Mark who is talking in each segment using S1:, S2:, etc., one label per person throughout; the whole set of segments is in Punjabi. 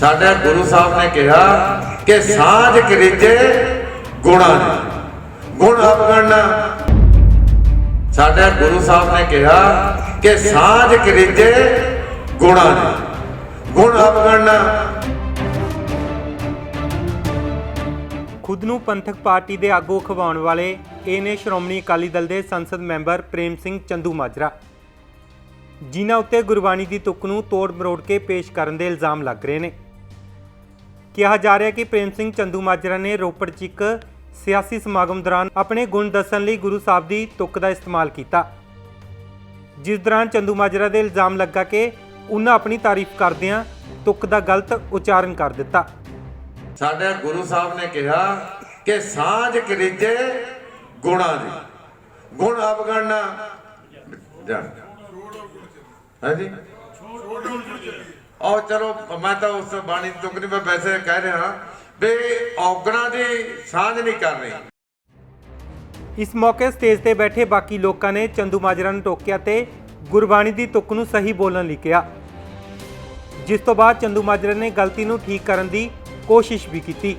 S1: ਸਾਡੇ ਗੁਰੂ ਸਾਹਿਬ ਨੇ ਕਿਹਾ ਕਿ ਸਾਂਝ ਕਰੀਜੇ ਗੁਣਾ ਗੁਣ ਅਵਗਣਨਾ। ਸਾਡੇ ਗੁਰੂ ਸਾਹਿਬ ਨੇ ਕਿਹਾ ਕਿ ਸਾਂਝ ਕਰੀਜੇ ਗੁਣਾ ਗੁਣ ਅਵਗਣਨਾ।
S2: ਖੁਦ ਨੂੰ ਪੰਥਕ ਪਾਰਟੀ ਦੇ ਆਗੂ ਖਵਾਉਣ ਵਾਲੇ ਇਹ ਨੇ ਸ਼੍ਰੋਮਣੀ ਅਕਾਲੀ ਦਲ ਦੇ ਸੰਸਦ ਮੈਂਬਰ ਪ੍ਰੇਮ ਸਿੰਘ ਚੰਦੂ ਮਾਜਰਾ। ਜਿਨ੍ਹਾਂ ਉੱਤੇ ਗੁਰਬਾਣੀ ਦੀ ਤੁਕ ਨੂੰ ਤੋੜ ਮਰੋੜ ਕੇ ਪੇਸ਼ ਕਰਨ ਦੇ ਇਲਜ਼ਾਮ ਲੱਗ ਰਹੇ ਨੇ। ਕਿਹਾ ਜਾ ਰਿਹਾ ਕਿ ਪ੍ਰੇਮ ਸਿੰਘ ਚੰਦੂ ਮਾਜਰਾ ਨੇ ਰੋਪੜ 'ਚ ਇੱਕ ਸਿਆਸੀ ਸਮਾਗਮ ਦੌਰਾਨ ਆਪਣੇ ਗੁਣ ਦੱਸਣ ਲਈ ਗੁਰੂ ਸਾਹਿਬ ਦੀ ਤੁਕ ਦਾ ਇਸਤੇਮਾਲ ਕੀਤਾ। ਜਿਸ ਦੌਰਾਨ ਚੰਦੂ ਮਾਜਰਾ ਦੇ ਇਲਜ਼ਾਮ ਲੱਗਾ ਕਿ ਉਹਨਾਂ ਆਪਣੀ ਤਾਰੀਫ ਕਰਦਿਆਂ ਤੁਕ ਦਾ ਗਲਤ ਉਚਾਰਨ ਕਰ ਦਿੱਤਾ।
S1: ਸਾਡੇ ਗੁਰੂ ਸਾਹਿਬ ਨੇ ਕਿਹਾ ਕਿ ਸਾਂਝ ਕਰੀਜੇ ਗੁਣਾ ਦੀ। ਗੁਣ ਅਵਗਣਨਾ। ਹਾਂਜੀ। ਉਹ ਚਲੋ ਮੈਂ ਤਾਂ ਉਸ ਬਾਣੀ ਤੁਕ ਨਹੀਂ ਮੈਂ ਵੈਸੇ ਕਹਿ ਰਿਹਾ ਵੀ ਔਗਣਾ ਦੀ ਸਾਂਝ ਨਹੀਂ ਕਰਨੀ
S2: ਇਸ ਮੌਕੇ ਸਟੇਜ ਤੇ ਬੈਠੇ ਬਾਕੀ ਲੋਕਾਂ ਨੇ ਚੰਦੂ ਮਾਜਰਾ ਨੂੰ ਟੋਕਿਆ ਤੇ ਗੁਰਬਾਣੀ ਦੀ ਤੁਕ ਨੂੰ ਸਹੀ ਬੋਲਣ ਲਈ ਕਿਹਾ। ਜਿਸ ਤੋਂ ਬਾਅਦ ਚੰਦੂ ਮਾਜਰਾ ਨੇ ਗਲਤੀ ਨੂੰ ਠੀਕ ਕਰਨ ਦੀ ਕੋਸ਼ਿਸ਼ ਵੀ ਕੀਤੀ।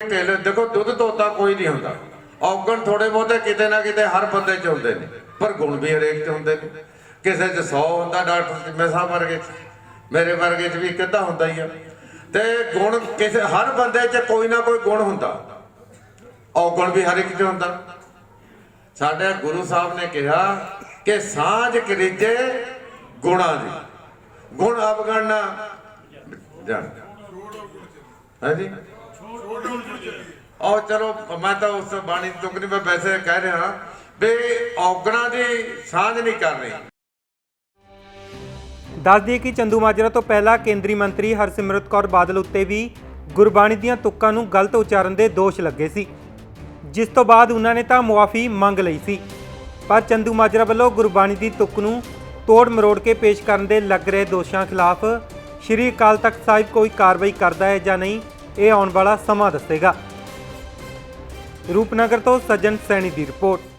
S1: ਢਿੱਲ ਦੇਖੋ ਦੁੱਧ ਤੋਤਾ ਕੋਈ ਨਹੀਂ ਹੁੰਦਾ। ਔਗਣ ਥੋੜੇ ਬਹੁਤੇ ਕਿਤੇ ਨਾ ਕਿਤੇ ਹਰ ਬੰਦੇ 'ਚ ਹੁੰਦੇ ਨੇ ਪਰ ਗੁਣ ਵੀ ਹਰੇਕ 'ਚ ਹੁੰਦੇ ਨੇ। ਕਿਸੇ 'ਚ 100 ਹੁੰਦਾ ਡਾਕਟਰ ਜਿਵੇਂ ਸਾਹਿਬ ਵਰਗੇ ਮੇਰੇ ਵਰਗੇ 'ਚ ਵੀ ਇੱਕ ਅੱਧਾ ਹੁੰਦਾ ਹੀ ਆ। ਤੇ ਗੁਣ ਕਿਸੇ, ਹਰ ਬੰਦੇ 'ਚ ਕੋਈ ਨਾ ਕੋਈ ਗੁਣ ਹੁੰਦਾ। ਔਗਣ ਵੀ ਹਰ ਇੱਕ 'ਚ ਹੁੰਦਾ। ਸਾਡੇ ਗੁਰੂ ਸਾਹਿਬ ਨੇ ਕਿਹਾ ਕਿ ਸਾਂਝ ਕਰੀਜੇ ਗੁਣਾ ਦੀ। ਗੁਣ ਅਵਗਣਨਾ। ਜਾਣ। ਹਾਂਜੀ? ਉਹ ਚਲੋ, ਮੈਂ ਤਾਂ ਉਸ ਬਾਣੀ ਦੀ ਨਹੀਂ, ਮੈਂ ਵੈਸੇ ਕਹਿ ਰਿਹਾ ਵੀ ਔਗਣਾ ਦੀ ਸਾਂਝ ਨਹੀਂ ਕਰਨੀ
S2: ਦੱਸ ਦਈਏ ਕਿ ਚੰਦੂ ਮਾਜਰਾ ਤੋਂ ਪਹਿਲਾਂ ਕੇਂਦਰੀ ਮੰਤਰੀ ਹਰਸਿਮਰਤ ਕੌਰ ਬਾਦਲ ਉੱਤੇ ਵੀ ਗੁਰਬਾਣੀ ਦੀਆਂ ਤੁਕਾਂ ਨੂੰ ਗਲਤ ਉਚਾਰਨ ਦੇ ਦੋਸ਼ ਲੱਗੇ ਸੀ। ਜਿਸ ਤੋਂ ਬਾਅਦ ਉਹਨਾਂ ਨੇ ਤਾਂ ਮੁਆਫੀ ਮੰਗ ਲਈ ਸੀ। ਪਰ ਚੰਦੂ ਮਾਜਰਾ ਵੱਲੋਂ ਗੁਰਬਾਣੀ ਦੀ ਤੁਕ ਨੂੰ ਤੋੜ ਮਰੋੜ ਕੇ ਪੇਸ਼ ਕਰਨ ਦੇ ਲੱਗ ਰਹੇ ਦੋਸ਼ਾਂ ਖਿਲਾਫ ਸ਼੍ਰੀ ਅਕਾਲ ਤਖਤ ਸਾਹਿਬ ਕੋਈ ਕਾਰਵਾਈ ਕਰਦਾ ਹੈ ਜਾਂ ਨਹੀਂ, ਇਹ ਆਉਣ ਵਾਲਾ ਸਮਾਂ ਦੱਸੇਗਾ। ਰੂਪਨਗਰ ਤੋਂ ਸੱਜਣ ਸੈਣੀ ਦੀ ਰਿਪੋਰਟ।